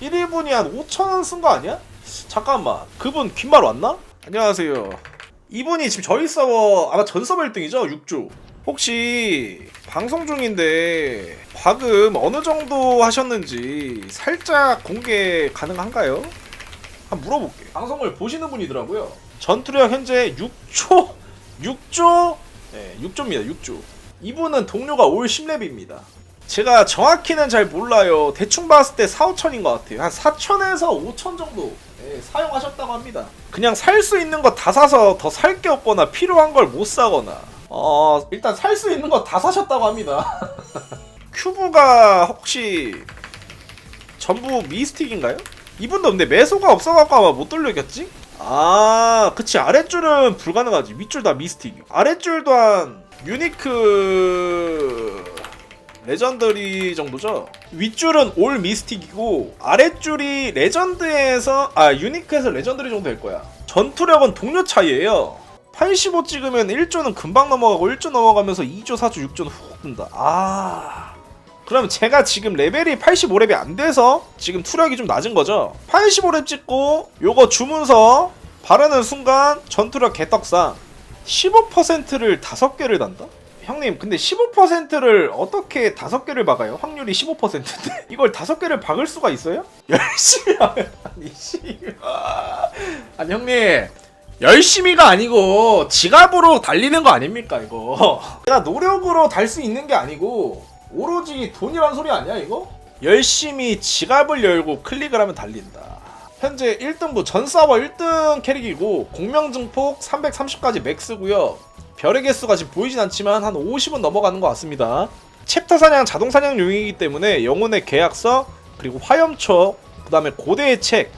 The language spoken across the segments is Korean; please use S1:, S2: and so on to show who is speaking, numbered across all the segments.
S1: 1인분이 한 5천원 쓴 거 아니야? 잠깐만 그분 귓말 왔나? 안녕하세요 이분이 지금 저희 서버 아마 전 서버 1등이죠? 6주 혹시 방송 중인데 과금 어느 정도 하셨는지 살짝 공개 가능한가요? 한번 물어볼게 방송을 보시는 분이더라고요 전투력 현재 6조 6조 네 6조입니다 6조 이분은 동료가 올 10렙입니다 제가 정확히는 잘 몰라요. 대충 봤을 때 4, 5천인 것 같아요. 한 4천에서 5천 정도 예, 사용하셨다고 합니다. 그냥 살 수 있는 거 다 사서 더 살 게 없거나 필요한 걸 못 사거나 어 일단 살 수 있는 거 다 사셨다고 합니다. 큐브가 혹시 전부 미스틱인가요? 이분도 근데 매소가 없어갖고 아마 못 돌려겠지? 아 그치 아랫줄은 불가능하지 윗줄 다 미스틱 아랫줄 또한 유니크 레전더리 정도죠. 윗줄은 올 미스틱이고 아랫줄이 레전드에서 아 유니크에서 레전더리 정도 될 거야. 전투력은 동료 차이예요. 85 찍으면 1조는 금방 넘어가고 1조 넘어가면서 2조, 4조, 6조는 훅 뜬다. 아. 그러면 제가 지금 레벨이 85렙이 안 돼서 지금 투력이 좀 낮은 거죠. 85렙 찍고 요거 주문서 바르는 순간 전투력 개떡상 15%를 5개를 단다? 형님 근데 15%를 어떻게 다섯 개를 박아요? 확률이 15%인데 이걸 다섯 개를 박을 수가 있어요? 열심히 하면 아니 씨 아니 형님 열심히가 아니고 지갑으로 달리는 거 아닙니까 이거 내가 노력으로 달 수 있는 게 아니고 오로지 돈이란 소리 아니야 이거? 열심히 지갑을 열고 클릭을 하면 달린다 현재 1등부 전 서버 1등 캐릭이고 공명증폭 330까지 맥스고요 별의 개수가 지금 보이진 않지만 한 50은 넘어가는 것 같습니다. 챕터 사냥 자동 사냥용이기 때문에 영혼의 계약서 그리고 화염촉 그 다음에 고대의 책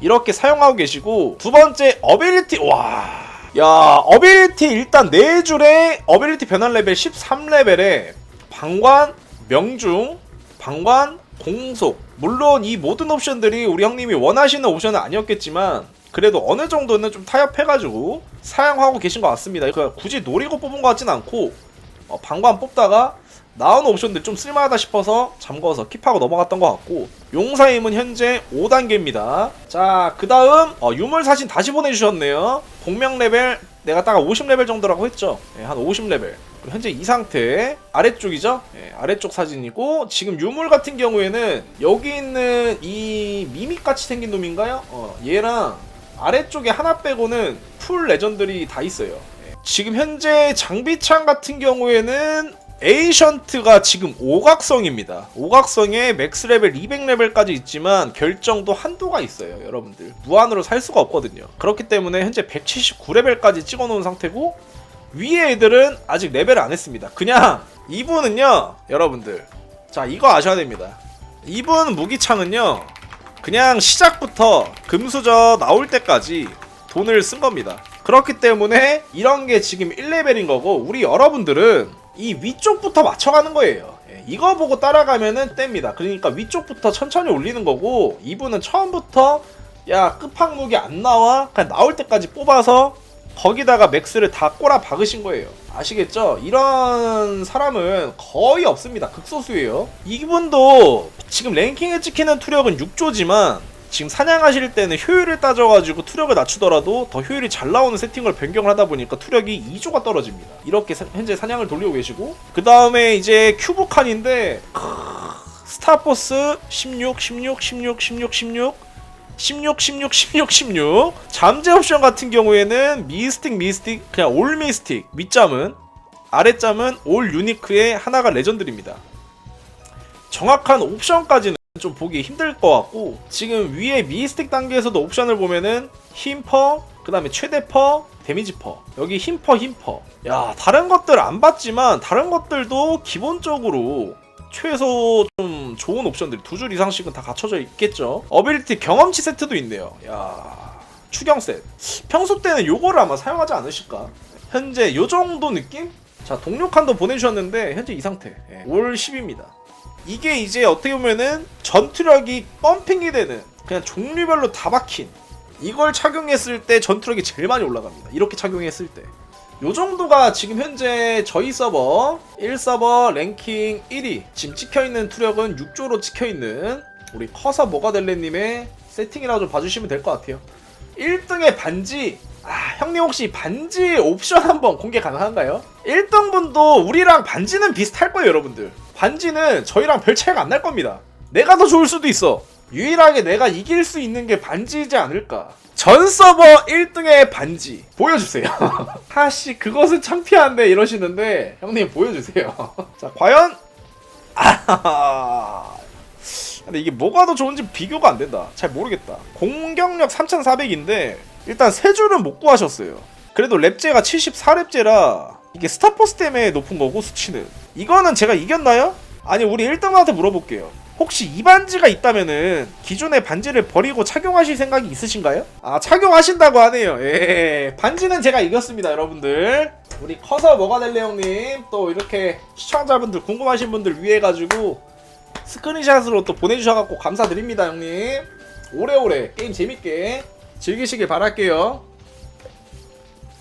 S1: 이렇게 사용하고 계시고 두 번째 어빌리티 와. 야 어빌리티 일단 네 줄에 어빌리티 변환 레벨 13레벨에 방관 명중 방관 공속 물론 이 모든 옵션들이 우리 형님이 원하시는 옵션은 아니었겠지만 그래도 어느 정도는 좀 타협해가지고 사용하고 계신 것 같습니다. 그 굳이 노리고 뽑은 것 같진 않고 어, 방관 뽑다가 나온 옵션들 좀 쓸만하다 싶어서 잠궈서 킵하고 넘어갔던 것 같고 용사임은 현재 5단계입니다. 자, 그 다음 어, 유물 사진 다시 보내주셨네요. 공명 레벨 내가 딱 50레벨 정도라고 했죠. 예, 한 50레벨. 현재 이 상태 아래쪽이죠. 예, 아래쪽 사진이고 지금 유물 같은 경우에는 여기 있는 이 미믹 같이 생긴 놈인가요? 어, 얘랑 아래쪽에 하나 빼고는 풀 레전들이 다 있어요. 예. 지금 현재 장비창 같은 경우에는 에이션트가 지금 오각성입니다. 오각성에 맥스 레벨 200레벨까지 있지만 결정도 한도가 있어요, 여러분들. 무한으로 살 수가 없거든요. 그렇기 때문에 현재 179레벨까지 찍어 놓은 상태고 위에 애들은 아직 레벨을 안 했습니다. 그냥 이분은요, 여러분들. 자, 이거 아셔야 됩니다. 이분 무기창은요. 그냥 시작부터 금수저 나올 때까지 돈을 쓴 겁니다. 그렇기 때문에 이런 게 지금 1레벨인 거고 우리 여러분들은 이 위쪽부터 맞춰가는 거예요. 예, 이거 보고 따라가면은 뗍니다. 그러니까 위쪽부터 천천히 올리는 거고 이분은 처음부터 야 끝판 무기 안 나와 그냥 나올 때까지 뽑아서 거기다가 맥스를 다 꼬라 박으신 거예요. 아시겠죠? 이런 사람은 거의 없습니다. 극소수예요. 이분도 지금 랭킹에 찍히는 투력은 6조지만 지금 사냥하실 때는 효율을 따져가지고 투력을 낮추더라도 더 효율이 잘 나오는 세팅을 변경을 하다 보니까 투력이 2조가 떨어집니다. 이렇게 사- 현재 사냥을 돌리고 계시고 그 다음에 이제 큐브 칸인데 스타포스 16, 16, 16, 16, 16 16, 16, 16, 16 잠재 옵션 같은 경우에는 미스틱, 미스틱 그냥 올 미스틱. 밑잠은 아랫잠은 올 유니크의 하나가 레전드입니다. 정확한 옵션까지는 좀 보기 힘들 것 같고 지금 위에 미스틱 단계에서도 옵션을 보면은 힘퍼 그 다음에 최대 퍼 데미지 퍼. 여기 힘퍼 힘퍼. 야 다른 것들 안 봤지만 다른 것들도 기본적으로 최소 좀 좋은 옵션들 두줄 이상씩은 다 갖춰져 있겠죠. 어빌리티 경험치 세트도 있네요. 야 추경 셋. 평소 때는 요거를 아마 사용하지 않으실까. 현재 요 정도 느낌? 자 동료 칸도 보내주셨는데 현재 이 상태. 예, 올 10입니다. 이게 이제 어떻게 보면은 전투력이 펌핑이 되는 그냥 종류별로 다 박힌 이걸 착용했을 때 전투력이 제일 많이 올라갑니다. 이렇게 착용했을 때. 요 정도가 지금 현재 저희 서버 1서버 랭킹 1위. 지금 찍혀있는 투력은 6조로 찍혀있는 우리 커서 뭐가 될래님의 세팅이라고 좀 봐주시면 될 것 같아요. 1등의 반지. 아 형님 혹시 반지 옵션 한번 공개 가능한가요? 1등분도 우리랑 반지는 비슷할 거예요 여러분들. 반지는 저희랑 별 차이가 안 날 겁니다. 내가 더 좋을 수도 있어 유일하게 내가 이길 수 있는 게 반지이지 않을까 전 서버 1등의 반지 보여주세요 하씨 그것은 창피한데 이러시는데 형님 보여주세요 자 과연 아 근데 이게 뭐가 더 좋은지 비교가 안 된다. 잘 모르겠다. 공격력 3400인데 일단 세 줄은 못 구하셨어요. 그래도 랩제가 74랩제라 이게 스타포스 때문에 높은 거고 수치는 이거는 제가 이겼나요? 아니 우리 1등한테 물어볼게요. 혹시 이 반지가 있다면은 기존의 반지를 버리고 착용하실 생각이 있으신가요? 아 착용하신다고 하네요. 예 반지는 제가 이겼습니다 여러분들. 우리 커서 뭐가 될래 형님 또 이렇게 시청자분들 궁금하신 분들 위해 가지고 스크린샷으로 또 보내주셔갖고 감사드립니다 형님 오래오래 게임 재밌게 즐기시길 바랄게요